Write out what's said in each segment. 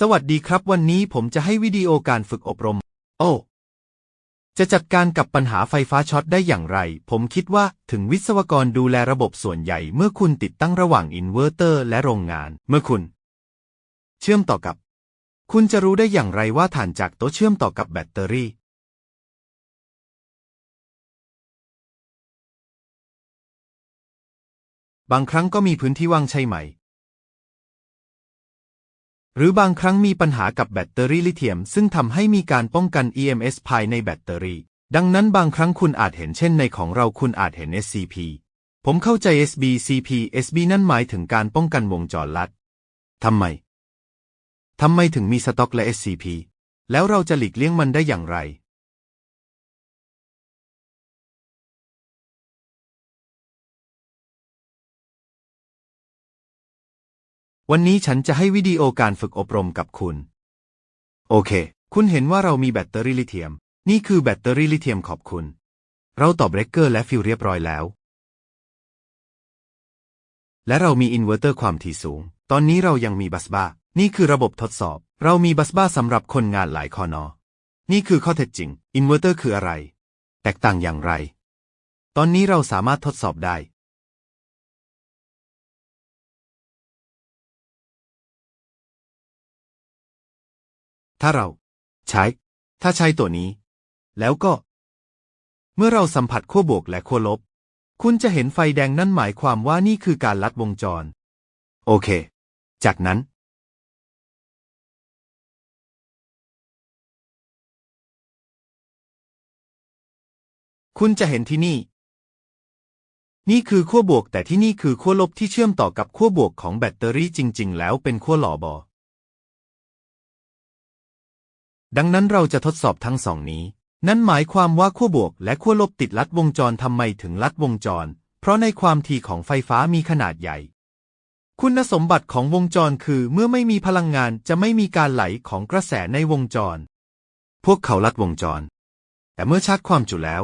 สวัสดีครับวันนี้ผมจะให้วิดีโอการฝึกอบรม โอ้จะจัดการกับปัญหาไฟฟ้าช็อตได้อย่างไร ผมคิดว่าถึงวิศวกรดูแลระบบส่วนใหญ่ เมื่อคุณติดตั้งระหว่างอินเวอร์เตอร์และโรงงาน เมื่อคุณ เชื่อมต่อกับ คุณจะรู้ได้อย่างไรว่าฐานจากโต๊ะเชื่อมต่อกับแบตเตอรี่ บางครั้งก็มีพื้นที่ว่างใช่ไหม หรือบางครั้งมีปัญหากับแบตเตอรี่ลิเธียม ซึ่งทำให้มีการป้องกัน EMS ภายในแบตเตอรี่ ดังนั้นบางครั้งคุณอาจเห็นเช่นในของเราคุณอาจเห็น SCP ผมเข้าใจ SBCP SB นั่นหมายถึงการป้องกันวงจรลัด ทำไม ทำไมถึงมีสต็อกและ SCP แล้วเราจะหลีกเลี่ยงมันได้อย่างไร วันนี้ฉันจะให้วิดีโอการฝึกอบรมกับคุณ โอเค คุณเห็นว่าเรามีแบตเตอรี่ลิเธียม นี่คือแบตเตอรี่ลิเธียมขอบคุณ เราตอบเบรกเกอร์และฟิวเรียบร้อยแล้ว และเรามีอินเวอร์เตอร์ความถี่สูง ตอนนี้เรายังมีบัสบ้านี่คือระบบทดสอบ เรามีบัสบ้าสำหรับคนงานหลายคอนอ นี่คือข้อเท็จจริง อินเวอร์เตอร์คืออะไร แตกต่างอย่างไร ตอนนี้เราสามารถทดสอบได้ ถ้าเรา ใช้ ถ้าใช้ตัวนี้ แล้วก็ เมื่อเราสัมผัสขั้วบวกและขั้วลบ คุณจะเห็นไฟแดงนั่นหมายความว่านี่คือการลัดวงจร โอเค จากนั้น คุณจะเห็นที่นี่ นี่คือขั้วบวกแต่ที่นี่คือขั้วลบที่เชื่อมต่อกับขั้วบวกของแบตเตอรี่จริง ๆ แล้วเป็นขั้วหล่อบอ ดังนั้นเราจะทดสอบทั้งสองนี้ นั่นหมายความว่าขั้วบวกและขั้วลบติดลัดวงจรทำไมถึงลัดวงจร เพราะในความถี่ของไฟฟ้ามีขนาดใหญ่ คุณสมบัติของวงจรคือเมื่อไม่มีพลังงานจะไม่มีการไหลของกระแสในวงจร พวกเขาลัดวงจร แต่เมื่อชาร์จความจุแล้ว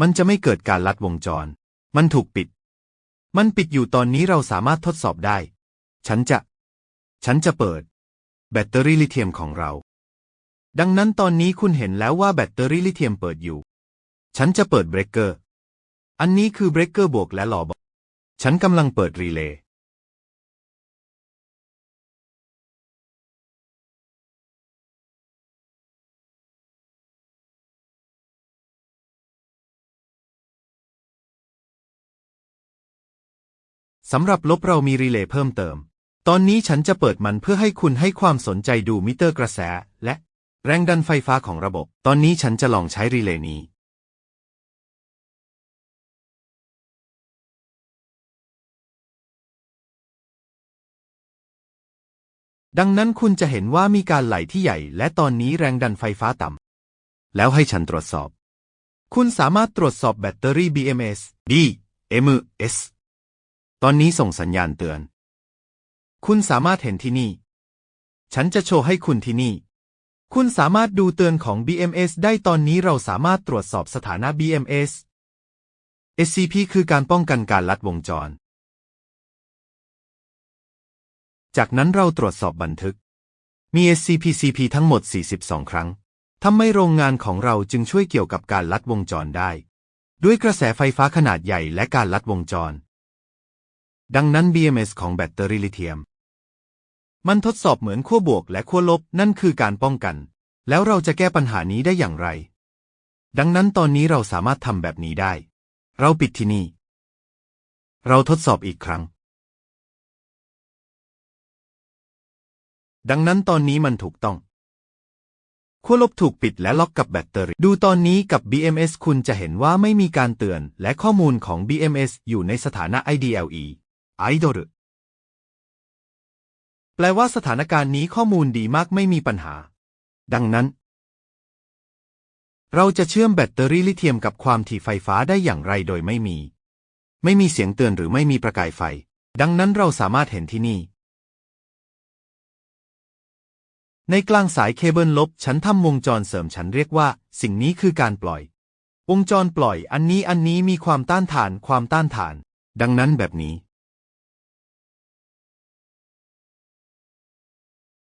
มันจะไม่เกิดการลัดวงจร มันถูกปิด มันปิดอยู่ตอนนี้เราสามารถทดสอบได้ ฉันจะ ฉันจะเปิด แบตเตอรี่ลิเธียมของเรา ดังนั้นตอนนี้คุณเห็นแล้วว่าแบตเตอรี่ลิเธียมเปิดอยู่ ฉันจะเปิดเบรกเกอร์ อันนี้คือเบรกเกอร์บวกและหล่อบวกฉันกำลังเปิดรีเลย์ สำหรับลบเรามีรีเลย์เพิ่มเติม ตอนนี้ฉันจะเปิดมันเพื่อให้คุณให้ความสนใจดูมิเตอร์กระแส และแรงดันไฟฟ้าของระบบ ตอนนี้ฉันจะลองใช้รีเลย์นี้ ดังนั้นคุณจะเห็นว่ามีการไหลที่ใหญ่ และตอนนี้แรงดันไฟฟ้าต่ำ แล้วให้ฉันตรวจสอบ คุณสามารถตรวจสอบแบตเตอรี่ BMS BMS ตอนนี้ส่งสัญญาณเตือน คุณสามารถเห็นที่นี่ ฉันจะโชว์ให้คุณที่นี่ คุณสามารถดูเตือนของ BMS ได้ตอนนี้เราสามารถตรวจสอบสถานะ BMS SCP คือการป้องกันการลัดวงจร จากนั้นเราตรวจสอบบันทึก มี SCP-CP ทั้งหมด 42 ครั้ง ทำไมโรงงานของเราจึงช่วยเกี่ยวกับการลัดวงจรได้ ด้วยกระแสไฟฟ้าขนาดใหญ่และการลัดวงจร ดังนั้น BMS ของแบตเตอรี่ลิเธียม มันทดสอบเหมือนขั้วบวกและขั้วลบนั่นคือการป้องกัน แล้วเราจะแก้ปัญหานี้ได้อย่างไร ดังนั้นตอนนี้เราสามารถทำแบบนี้ได้ เราปิดที่นี่ เราทดสอบอีกครั้ง ดังนั้นตอนนี้มันถูกต้องขั้วลบถูกปิดและล็อกกับแบตเตอรี่ ดูตอนนี้กับ BMS คุณจะเห็นว่าไม่มีการเตือน และข้อมูลของ BMS อยู่ในสถานะ IDLE Idol แปลว่าสถานการณ์นี้ข้อมูลดีมากไม่มีปัญหา ดังนั้น เราจะเชื่อมแบตเตอรี่ลิเธียมกับความถี่ไฟฟ้าได้อย่างไรโดยไม่มี ไม่มีเสียงเตือนหรือไม่มีประกายไฟ ดังนั้นเราสามารถเห็นที่นี่ ในกลางสายเคเบิลลบ ฉันทำวงจรเสริมฉันเรียกว่า สิ่งนี้คือการปล่อย วงจรปล่อยอันนี้อันนี้มีความต้านทาน ความต้านทาน ดังนั้นแบบนี้